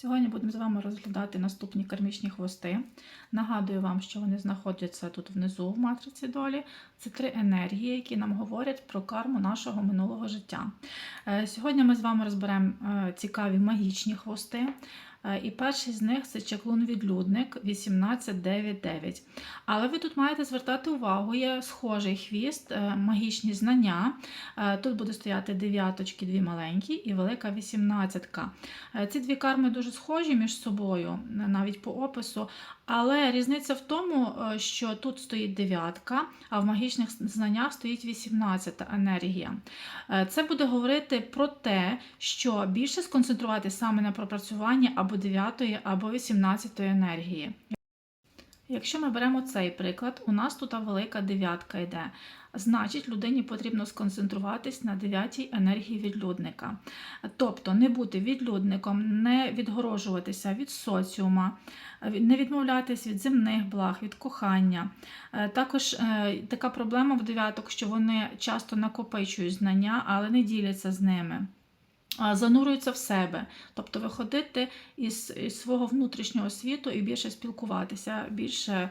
Сьогодні будемо з вами розглядати наступні кармічні хвости. Нагадую вам, що вони знаходяться тут внизу в матриці долі. Це три енергії, які нам говорять про карму нашого минулого життя. Е, Сьогодні ми з вами розберемо е, цікаві магічні хвости. Е, І перший з них це чаклун-відлюдник 1899. Але ви тут маєте звертати увагу, є схожий хвіст, е, магічні знання. Е, Тут буде стояти дев'яточки, дві маленькі і велика вісімнадцятка. Ці дві карми дуже схожі між собою, навіть по опису. Але різниця в тому, е, що тут стоїть дев'ятка, а в магічних знаннях стоїть 18 енергія. Е, Це буде говорити про те, що більше сконцентрувати саме на пропрацюванні або 9, або 18 енергії. Якщо ми беремо цей приклад, у нас тут велика дев'ятка йде. Значить, людині потрібно сконцентруватись на дев'ятій енергії відлюдника. Тобто не бути відлюдником, не відгорожуватися від соціума, не відмовлятись від земних благ, від кохання. Е, Також е, така проблема в дев'яток, що вони часто накопичують знання, але не діляться з ними. А, Занурюються в себе, тобто виходити із, із свого внутрішнього світу і більше спілкуватися, більше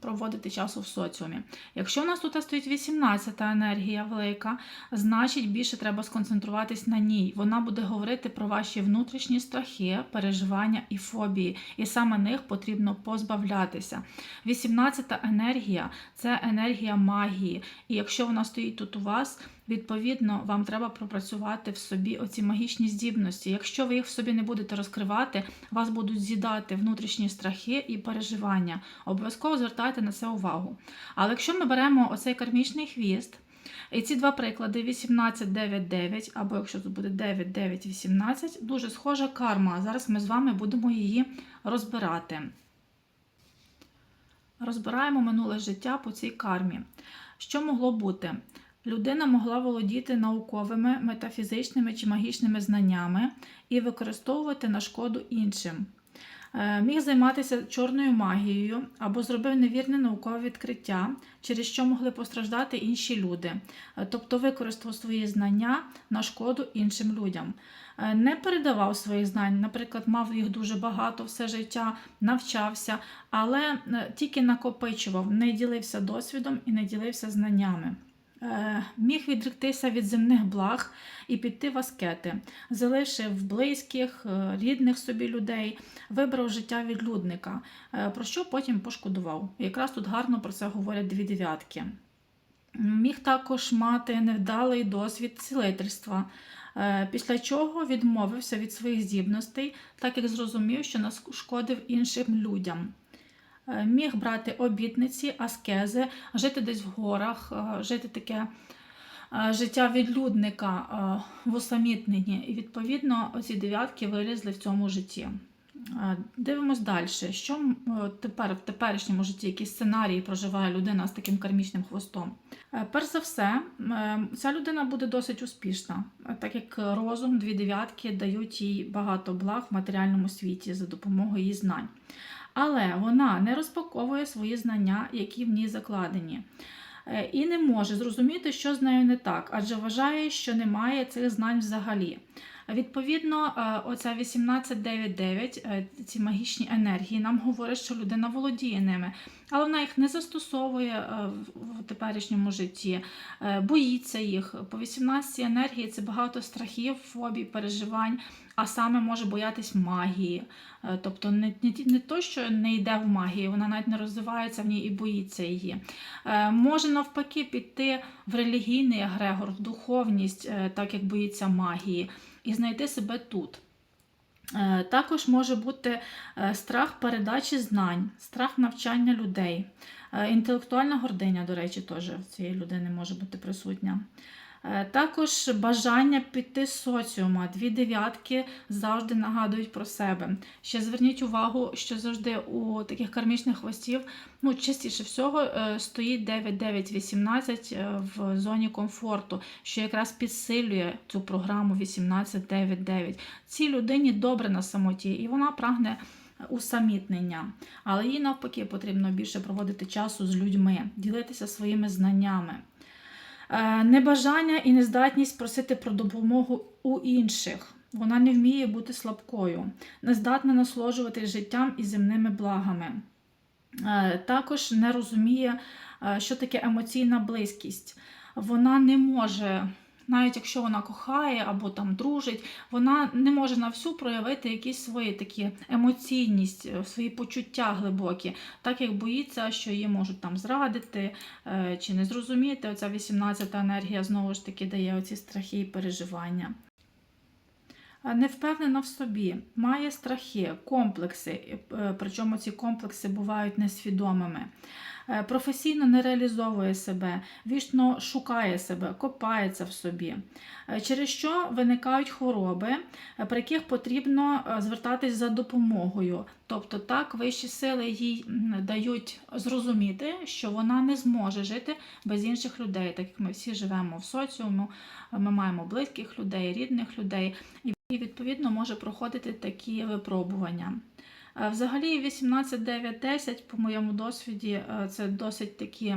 проводити часу в соціумі. Якщо у нас тут стоїть 18 енергія велика, значить більше треба сконцентруватись на ній. Вона буде говорити про ваші внутрішні страхи, переживання і фобії, і саме них потрібно позбавлятися. 18 енергія це енергія магії. І якщо вона стоїть тут у вас, відповідно, вам треба пропрацювати в собі оці магічні здібності. Якщо ви їх в собі не будете розкривати, вас будуть з'їдати внутрішні страхи і переживання. Обов'язково звертайте на це увагу. Але якщо ми беремо оцей кармічний хвіст, і ці два приклади 18, 9, 9, або якщо тут буде 9, 9, 18, дуже схожа карма. Зараз ми з вами будемо її розбирати. Розбираємо минуле життя по цій кармі. Що могло бути? Людина могла володіти науковими, метафізичними чи магічними знаннями і використовувати на шкоду іншим. Е, Міг займатися чорною магією або зробив невірне наукове відкриття, через що могли постраждати інші люди, Е, тобто використав свої знання на шкоду іншим людям. Е, Не передавав своїх знань, наприклад, мав їх дуже багато все життя, навчався, але тільки накопичував, не ділився досвідом і не ділився знаннями. Е, Міг відректися від земних благ і піти в аскети, залишив близьких, е, рідних собі людей, вибрав життя відлюдника, е, про що потім пошкодував. Якраз тут гарно про це говорять дві дев'ятки. Міг також мати невдалий досвід цілительства, після чого відмовився від своїх здібностей, так як зрозумів, що нашкодив іншим людям. Е, Міг брати обітниці, аскези, жити десь в горах, е, жити таке е, життя відлюдника в усамітненні. І відповідно оці дев'ятки вилізли в цьому житті. Дивимось далі. Що тепер в теперішньому житті, які сценарії проживає людина з таким кармічним хвостом? Перш за все, ця людина буде досить успішна, так як розум, дві дев'ятки дають їй багато благ в матеріальному світі за допомогою її знань. Але вона не розпаковує свої знання, які в ній закладені. Е, І не може зрозуміти, що з нею не так, адже вважає, що немає цих знань взагалі. Відповідно, е, оця 1899, е, ці магічні енергії, нам говорить, що людина володіє ними, але вона їх не застосовує е, в- теперішньому житті, боїться їх. По 18 енергії це багато страхів, фобій, переживань, а саме може боятись магії. Тобто не, не, не то, що не йде в магію, вона навіть не розвивається в ній і боїться її. Може навпаки піти в релігійний егрегор, в духовність, так як боїться магії, і знайти себе тут. Е, Також може бути е, страх передачі знань, страх навчання людей, Е, інтелектуальна гординя, до речі, теж в цієї людини може бути присутня. Е, Також бажання піти соціума. Дві дев'ятки завжди нагадують про себе. Ще зверніть увагу, що завжди у таких кармічних хвостів, ну, частіше всього, е, стоїть 9-9-18 е, в зоні комфорту, що якраз підсилює цю програму 18-9-9. Цій людині добре на самоті, і вона прагне усамітнення. Але їй навпаки потрібно більше проводити часу з людьми, ділитися своїми знаннями. Е, Небажання і нездатність просити про допомогу у інших. Вона не вміє бути слабкою, не здатна життям і земними благами. Е, Також не розуміє, е, що таке емоційна близькість. Вона не може, навіть якщо вона кохає або там дружить, вона не може на всю проявити якісь свої такі емоційність, е, свої почуття глибокі, так як боїться, що її можуть там зрадити е, чи не зрозуміти. Оця 18-та енергія знову ж таки дає оці страхи і переживання. Е, Не впевнена в собі, має страхи, комплекси, причому ці комплекси бувають несвідомими. Е, Професійно не реалізовує себе, вічно шукає себе, копається в собі, Е, через що виникають хвороби, е, при яких потрібно звертатись за допомогою. Тобто так вищі сили їй дають зрозуміти, що вона не зможе жити без інших людей, так як ми всі живемо в соціуму, ми маємо близьких людей, рідних людей, і відповідно може проходити такі випробування. Е, Взагалі 18, 9, 10, по моєму досвіді, е, це досить такі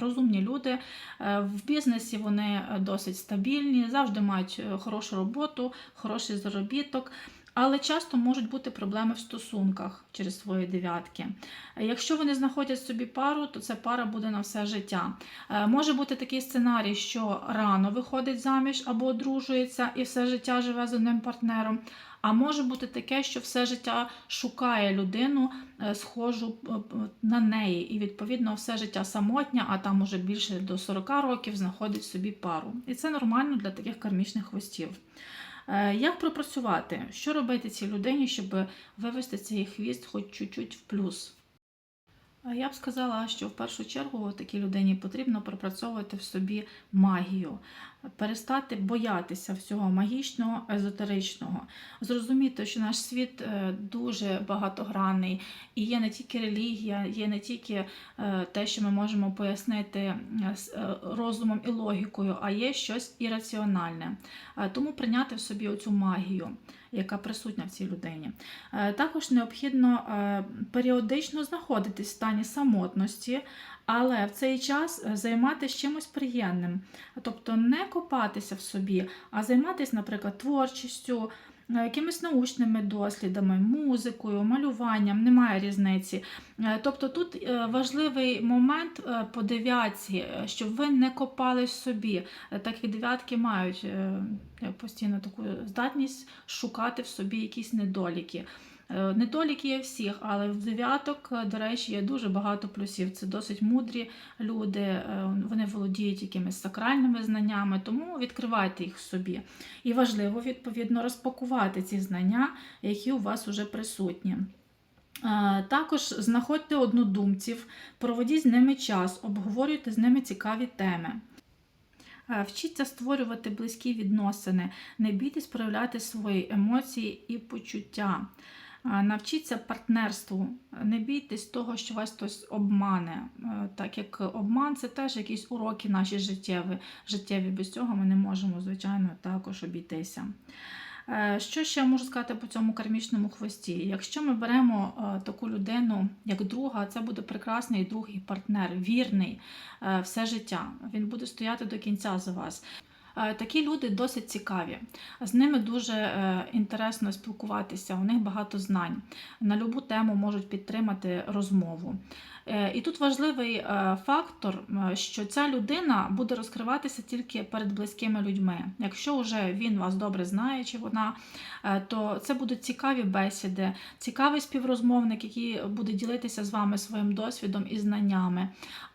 розумні люди. Е, В бізнесі вони досить стабільні, завжди мають хорошу роботу, хороший заробіток. Але часто можуть бути проблеми в стосунках через свої дев'ятки. Якщо вони знаходять собі пару, то ця пара буде на все життя. Може бути такий сценарій, що рано виходить заміж або одружується і все життя живе з одним партнером. А може бути таке, що все життя шукає людину, е, схожу е, на неї, і відповідно все життя самотня, а там уже більше до 40 років знаходить собі пару. І це нормально для таких кармічних хвостів. Е, Як пропрацювати? Що робити цій людині, щоб вивести цей хвіст хоч чуть-чуть в плюс? Я б сказала, що в першу чергу такій людині потрібно пропрацьовувати в собі магію, перестати боятися всього магічного, езотеричного, зрозуміти, що наш світ е, дуже багатогранний, і є не тільки релігія, є не тільки е, те, що ми можемо пояснити е, розумом і логікою, а є щось ірраціональне. Тому прийняти в собі оцю магію, яка присутня в цій людині. Також необхідно періодично знаходитись в стані самотності, але в цей час займатися чимось приємним. Тобто не копатися в собі, а займатися, наприклад, творчістю, е, якимись научними дослідами, музикою, малюванням, немає різниці. Е, Тобто тут е, важливий момент по дев'ятці, щоб ви не копали в собі, так як дев'ятки мають постійно таку здатність шукати в собі якісь недоліки. Е, Недоліки є всіх, але в дев'яток, е, до речі, є дуже багато плюсів. Це досить мудрі люди, е, вони володіють якимись сакральними знаннями, тому відкривайте їх собі. І важливо, відповідно, розпакувати ці знання, які у вас вже присутні. Також знаходьте однодумців, проводіть з ними час, обговорюйте з ними цікаві теми. Вчіться створювати близькі відносини, не бійтесь проявляти свої емоції і почуття. Навчіться партнерству, не бійтесь того, що вас хтось обмане, Е, так як обман це теж якісь уроки наші життєві. життєві. Без цього ми не можемо, звичайно, також обійтися. Е, Що ще можу сказати по цьому кармічному хвості? Якщо ми беремо е, таку людину як друга, це буде прекрасний друг і партнер, вірний все життя. Він буде стояти до кінця за вас. Е, Такі люди досить цікаві. З ними дуже е, інтересно спілкуватися, у них багато знань. На любу тему можуть підтримати розмову. Е, І тут важливий фактор, що ця людина буде розкриватися тільки перед близькими людьми. Якщо вже він вас добре знає, чи вона, то це будуть цікаві бесіди, цікавий співрозмовник, який буде ділитися з вами своїм досвідом і знаннями.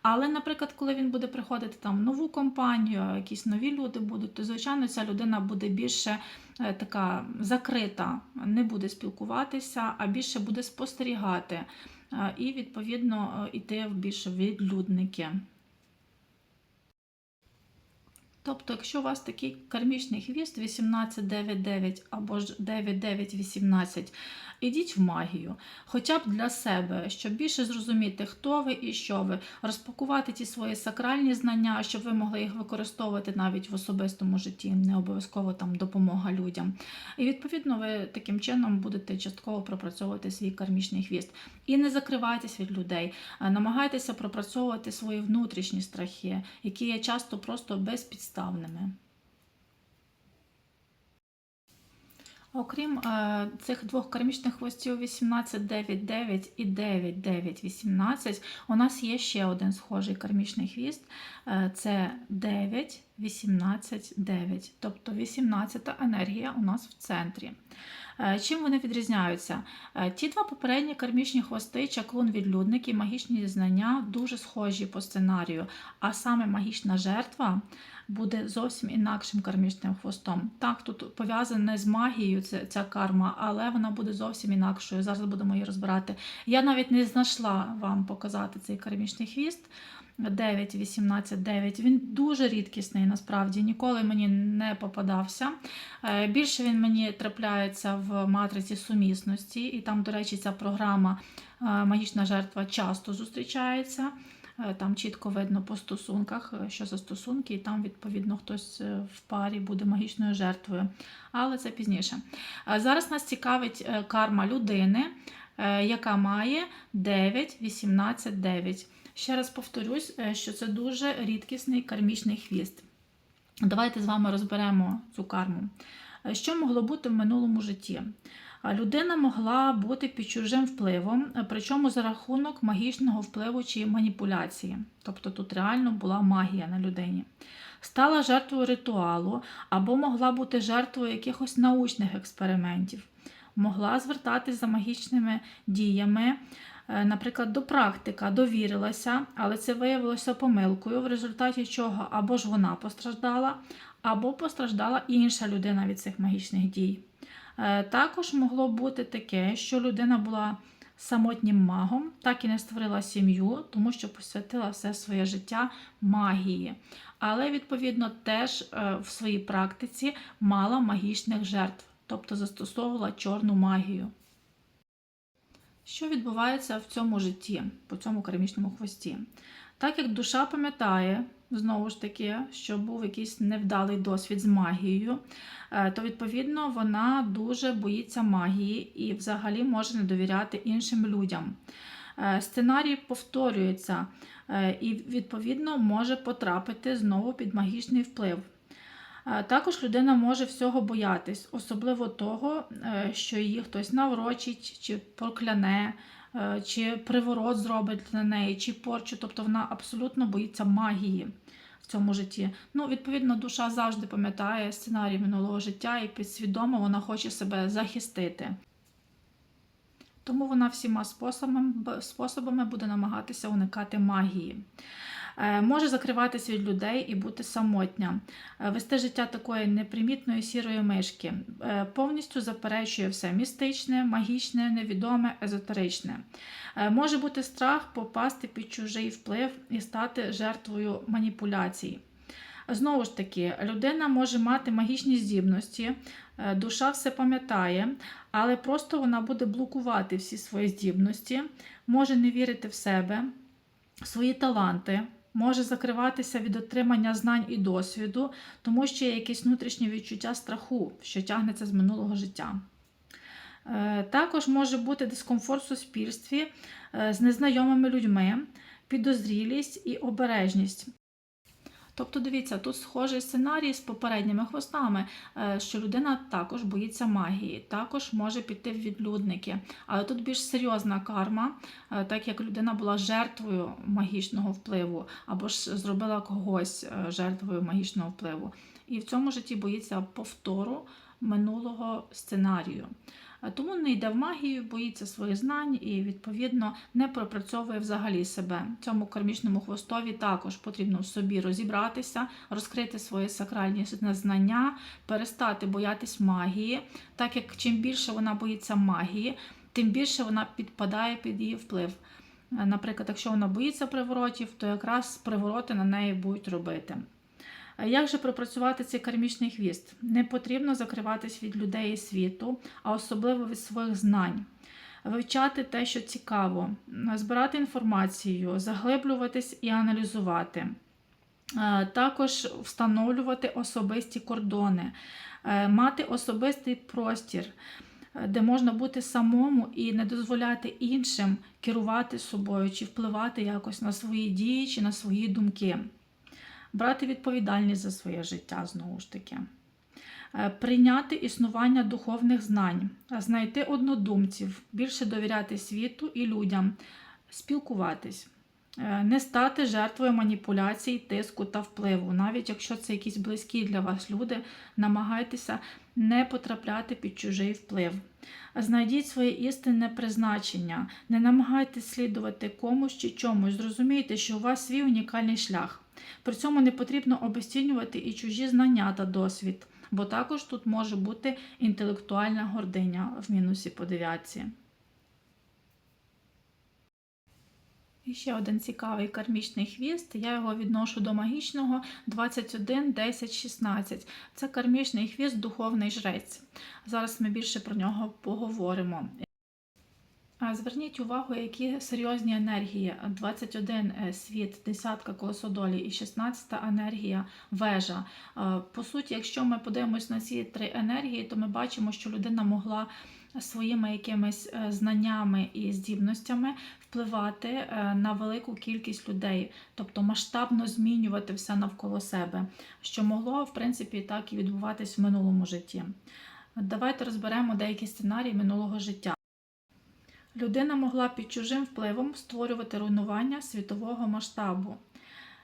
Але, наприклад, коли він буде приходити там в нову компанію, якісь нові люди будуть, то звичайно ця людина буде більше е, така закрита, не буде спілкуватися, а більше буде спостерігати е, і, відповідно, е, йти в більше відлюдники. Тобто, якщо у вас такий кармічний хвіст 18-9-9 або ж 9-9-18, ідіть в магію, хоча б для себе, щоб більше зрозуміти, хто ви і що ви, розпакувати ті свої сакральні знання, щоб ви могли їх використовувати навіть в особистому житті, не обов'язково там допомога людям. І відповідно ви таким чином будете частково пропрацьовувати свій кармічний хвіст. І не закривайтесь від людей, намагайтеся пропрацьовувати свої внутрішні страхи, які є часто просто безпідставними. Окрім е, цих двох кармічних хвостів 18-9-9 і 9-9-18, у нас є ще один схожий кармічний хвіст. Е, це 9-18-9. Тобто 18 енергія у нас в центрі. Е, Чим вони відрізняються? Е, Ті два попередні кармічні хвости, чаклун відлюдник і магічні знання дуже схожі по сценарію, а саме магічна жертва буде зовсім інакшим кармічним хвостом. Так, тут пов'язане з магією ця, ця карма, але вона буде зовсім інакшою. Зараз будемо її розбирати. Я навіть не знайшла вам показати цей кармічний хвіст. 9, 18, 9. Він дуже рідкісний, насправді, ніколи мені не попадався. Е, Більше він мені трапляється в матриці сумісності, і там, до речі, ця програма е, Магічна жертва часто зустрічається. Е, Там чітко видно по стосунках, е, що за стосунки, і там, відповідно, хтось е, в парі буде магічною жертвою. Але це пізніше. Зараз нас цікавить карма людини, яка має 9, 18, 9. Ще раз повторюсь, що це дуже рідкісний кармічний хвіст. Давайте з вами розберемо цю карму. Що могло бути в минулому житті? Людина могла бути під чужим впливом, е, причому за рахунок магічного впливу чи маніпуляції. Тобто тут реально була магія на людині. Стала жертвою ритуалу або могла бути жертвою якихось научних експериментів. Могла звертатись за магічними діями, е, наприклад, до практика, довірилася, але це виявилося помилкою, в результаті чого або ж вона постраждала, або постраждала інша людина від цих магічних дій. Е, Також могло бути таке, що людина була самотнім магом, так і не створила сім'ю, тому що посвятила все своє життя магії. Але, відповідно, теж е, в своїй практиці мала магічних жертв, тобто застосовувала чорну магію. Що відбувається в цьому житті, по цьому кармічному хвості? Так як душа пам'ятає, знову ж таки, що був якийсь невдалий досвід з магією, е, то відповідно вона дуже боїться магії і взагалі може не довіряти іншим людям. Е, Сценарій повторюється е, і, відповідно, може потрапити знову під магічний вплив. Також людина може всього боятись, особливо того, що її хтось наврочить, чи прокляне, чи приворот зробить на неї, чи порчу. Тобто вона абсолютно боїться магії в цьому житті. Ну, відповідно, душа завжди пам'ятає сценарій минулого життя і підсвідомо вона хоче себе захистити. Тому вона всіма способами, способами буде намагатися уникати магії. Е, Може закриватися від людей і бути самотня, Е, вести життя такої непримітної сірої мишки, Е, повністю заперечує все містичне, магічне, невідоме, езотеричне. Може бути страх попасти під чужий вплив і стати жертвою маніпуляцій. Знову ж таки, людина може мати магічні здібності, душа все пам'ятає, але просто вона буде блокувати всі свої здібності, може не вірити в себе, свої таланти, може закриватися від отримання знань і досвіду, тому що є якесь внутрішнє відчуття страху, що тягнеться з минулого життя. Е, Також може бути дискомфорт в суспільстві е, з незнайомими людьми, підозрілість і обережність. Тобто, дивіться, тут схожий сценарій з попередніми хвостами, е, що людина також боїться магії, також може піти в відлюдники. Але тут більш серйозна карма, е, так як людина була жертвою магічного впливу, або ж зробила когось е, жертвою магічного впливу. І в цьому житті боїться повтору минулого сценарію. Тому не йде в магію, боїться своїх знань і, відповідно, не пропрацьовує взагалі себе. Цьому кармічному хвостові також потрібно в собі розібратися, розкрити свої сакральні знання, перестати боятись магії, так як чим більше вона боїться магії, тим більше вона підпадає під її вплив. Наприклад, якщо вона боїться приворотів, то якраз привороти на неї будуть робити. Як же пропрацювати цей кармічний хвіст? Не потрібно закриватись від людей і світу, а особливо від своїх знань. Вивчати те, що цікаво, збирати інформацію, заглиблюватись і аналізувати. Е, Також встановлювати особисті кордони, е, мати особистий простір, е, де можна бути самому і не дозволяти іншим керувати собою чи впливати якось на свої дії чи на свої думки брати відповідальність за своє життя знову ж таки. Е, Прийняти існування духовних знань, знайти однодумців, більше довіряти світу і людям, спілкуватись, Е, не стати жертвою маніпуляцій, тиску та впливу. Навіть якщо це якісь близькі для вас люди, намагайтеся не потрапляти під чужий вплив. Знайдіть своє істинне призначення, не намагайтесь слідувати комусь чи чомусь. Зрозумійте, що у вас свій унікальний шлях. При цьому не потрібно обесцінювати і чужі знання та досвід, бо також тут може бути інтелектуальна гординя в мінусі по дев'ятці. І ще один цікавий кармічний хвіст. Я його відношу до магічного 21, 10, 16. Це кармічний хвіст, духовний жрець. Зараз ми більше про нього поговоримо. Зверніть увагу, які серйозні енергії. 21 е, світ, десятка колосодолі і 16 енергія вежа. Е, По суті, якщо ми подивимось на ці три енергії, то ми бачимо, що людина могла своїми якимись е, знаннями і здібностями впливати на велику кількість людей, тобто масштабно змінювати все навколо себе, що могло, в принципі, так і відбуватись в минулому житті. Давайте розберемо деякі сценарії минулого життя. Людина могла під чужим впливом створювати руйнування світового масштабу.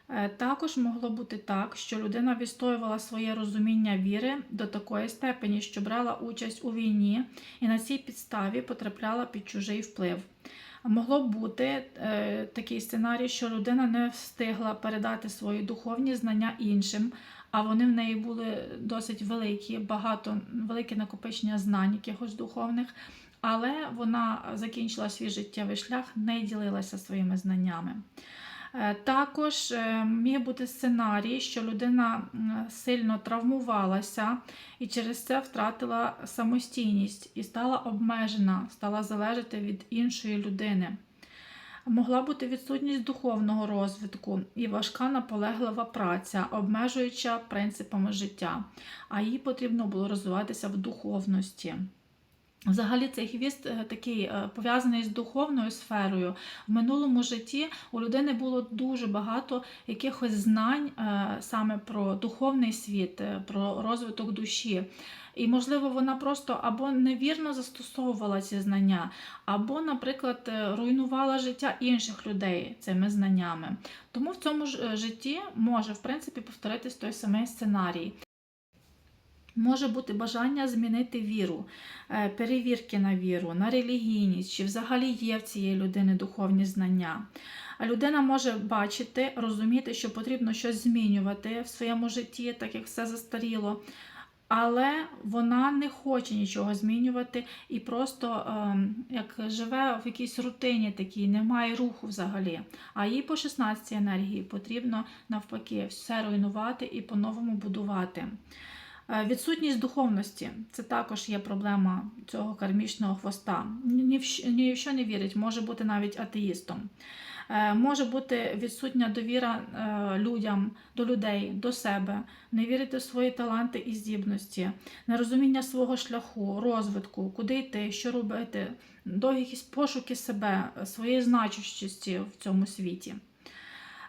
Е, Також могло бути так, що людина відстоювала своє розуміння віри до такої степені, що брала участь у війні і на цій підставі потрапляла під чужий вплив. Могло бути е, такий сценарій, що людина не встигла передати свої духовні знання іншим, а вони в неї були досить великі, багато велике накопичення знань якихось духовних. Але вона закінчила свій життєвий шлях, не ділилася своїми знаннями. Е, Також е, міг бути сценарій, що людина сильно травмувалася і через це втратила самостійність і стала обмежена, стала залежати від іншої людини. Могла бути відсутність духовного розвитку і важка наполеглива праця, обмежуюча принципами життя, а їй потрібно було розвиватися в духовності. Взагалі, цей хвіст е, такий е, пов'язаний з духовною сферою. В минулому житті у людини було дуже багато якихось знань е, саме про духовний світ, про розвиток душі. І, можливо, вона просто або невірно застосовувала ці знання, або, наприклад, руйнувала життя інших людей цими знаннями. Тому в цьому ж житті може, в принципі, повторитись той самий сценарій. Може бути бажання змінити віру, е, перевірки на віру, на релігійність, чи взагалі є в цієї людини духовні знання. Людина може бачити, розуміти, що потрібно щось змінювати в своєму житті, так як все застаріло. Але вона не хоче нічого змінювати і просто ем, як живе в якійсь рутині такій, немає руху взагалі. А їй по 16 енергії потрібно навпаки все руйнувати і по-новому будувати. Е, Відсутність духовності це також є проблема цього кармічного хвоста. Ні в що не вірить, може бути навіть атеїстом. Е, Може бути відсутня довіра е, людям, до людей, до себе, не вірити в свої таланти і здібності, нерозуміння свого шляху, розвитку, куди йти, що робити, довгі пошуки себе, своєї значущості в цьому світі.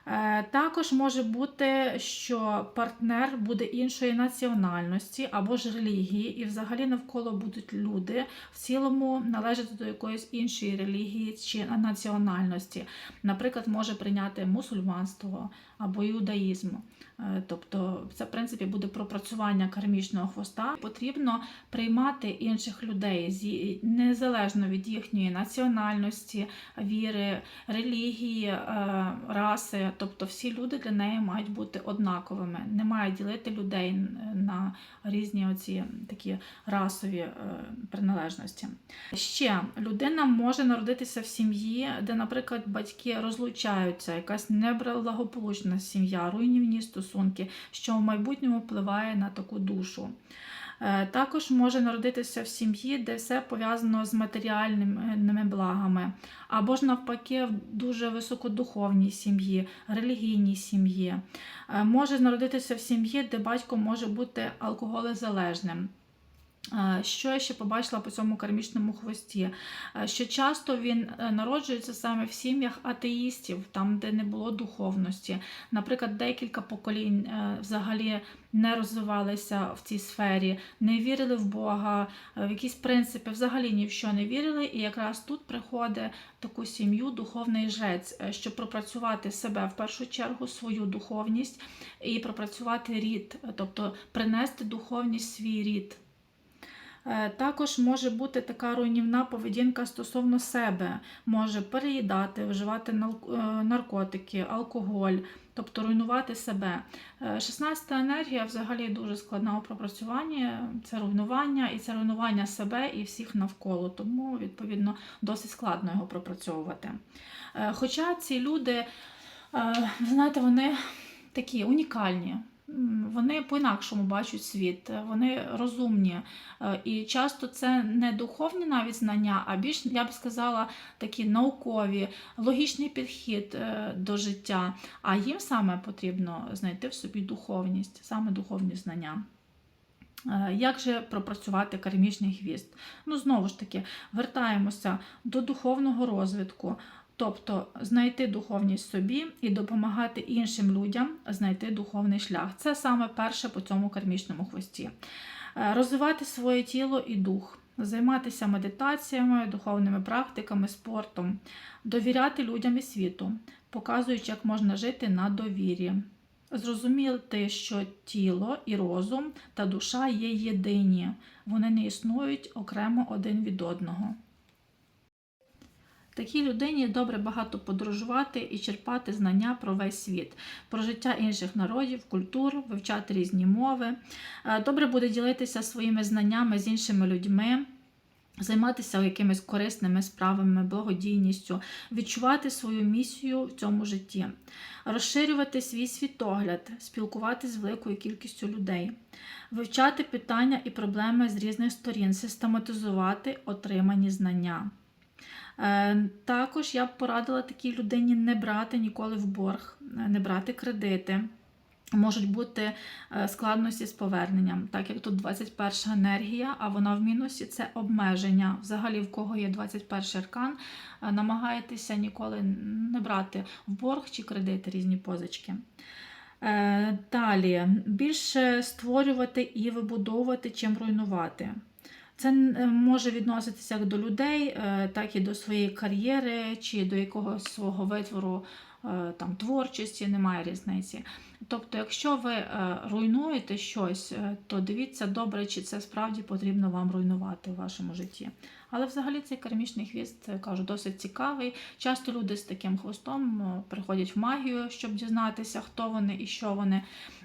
Е, Також може бути, що партнер буде іншої національності або ж релігії, і взагалі навколо будуть люди в цілому належати до якоїсь іншої релігії чи національності. Наприклад, може прийняти мусульманство або іудаїзм. Е, Тобто, це в принципі буде пропрацювання кармічного хвоста. Потрібно приймати інших людей незалежно від їхньої національності, віри, релігії, е, раси. Тобто, всі люди для неї мають бути однаковими. Не має ділити людей на різні оці такі расові е, приналежності. Ще людина може народитися в сім'ї, де, наприклад, батьки розлучаються, якась неблагополучна сім'я, руйнівні стосунки, що в майбутньому впливає на таку душу. Е, Також може народитися в сім'ї, де все пов'язано з матеріальними благами, або ж навпаки, в дуже високодуховній сім'ї, релігійній сім'ї. Е, Може народитися в сім'ї, де батько може бути алкоголезалежним. Що я ще побачила по цьому кармічному хвості? Що часто він е, народжується саме в сім'ях атеїстів, там, де не було духовності. Наприклад, декілька поколінь е, взагалі не розвивалися в цій сфері, не вірили в Бога, е, в якісь принципи, взагалі ні в що не вірили. І якраз тут приходить таку сім'ю духовний жрець, щоб пропрацювати себе в першу чергу, свою духовність і пропрацювати рід, тобто принести духовність свій рід. Е, Також може бути така руйнівна поведінка стосовно себе, може переїдати, вживати е, наркотики, алкоголь, тобто руйнувати себе. 16 енергія взагалі дуже складна у пропрацюванні. Це руйнування, і це руйнування себе і всіх навколо, тому відповідно досить складно його пропрацьовувати. Е, Хоча ці люди, е, знаєте, вони такі унікальні. Вони по-інакшому бачать світ, е, вони розумні. Е, І часто це не духовні навіть знання, а більш, я б сказала, такі наукові, логічний підхід е, до життя. А їм саме потрібно знайти в собі духовність, саме духовні знання. Як же пропрацювати кармічний хвіст? Ну, знову ж таки, вертаємося до духовного розвитку, тобто знайти духовність собі і допомагати іншим людям знайти духовний шлях. Це саме перше по цьому кармічному хвості. Е, Розвивати своє тіло і дух, займатися медитаціями, духовними практиками, спортом, довіряти людям і світу, показуючи, як можна жити на довірі. Зрозуміти, що тіло і розум та душа є єдині, вони не існують окремо один від одного. Такій людині добре багато подорожувати і черпати знання про весь світ, про життя інших народів, культур, вивчати різні мови. Е, Добре буде ділитися своїми знаннями з іншими людьми. Займатися якимись корисними справами, благодійністю, відчувати свою місію в цьому житті, розширювати свій світогляд, спілкуватися з великою кількістю людей, вивчати питання і проблеми з різних сторін, систематизувати отримані знання. Е, Також я б порадила такій людині не брати ніколи в борг, е, не брати кредити. Можуть бути е, складності з поверненням, так як тут 21 енергія, а вона в мінусі це обмеження. Взагалі, в кого є 21 аркан, намагайтеся ніколи не брати в борг чи кредити різні позички. Далі більше створювати і вибудовувати, чим руйнувати. Це е, може відноситися як до людей, е, так і до своєї кар'єри чи до якогось свого витвору там, творчості, немає різниці. Тобто, якщо ви е, руйнуєте щось, е, то дивіться добре, чи це справді потрібно вам руйнувати в вашому житті. Але взагалі цей кармічний хвіст, е, кажу, досить цікавий. Часто люди з таким хвостом е, приходять в магію, щоб дізнатися, хто вони і що вони.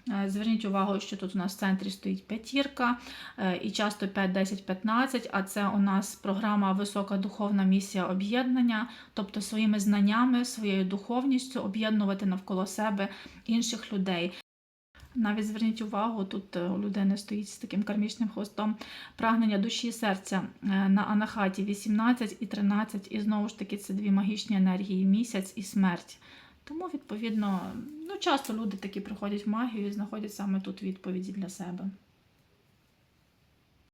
Е, Зверніть увагу, що тут у нас в центрі стоїть п'ятірка, е, і часто 5, 10, 15, а це у нас програма Висока духовна місія об'єднання, тобто своїми знаннями, своєю духовністю об'єднувати навколо себе інших людей. Навіть зверніть увагу, тут е, у людини стоїть з таким кармічним хвостом прагнення душі і серця е, на анахаті 18 і 13, і знову ж таки це дві магічні енергії місяць і смерть. Тому, відповідно, ну, часто люди такі приходять в магію і знаходять саме тут відповіді для себе.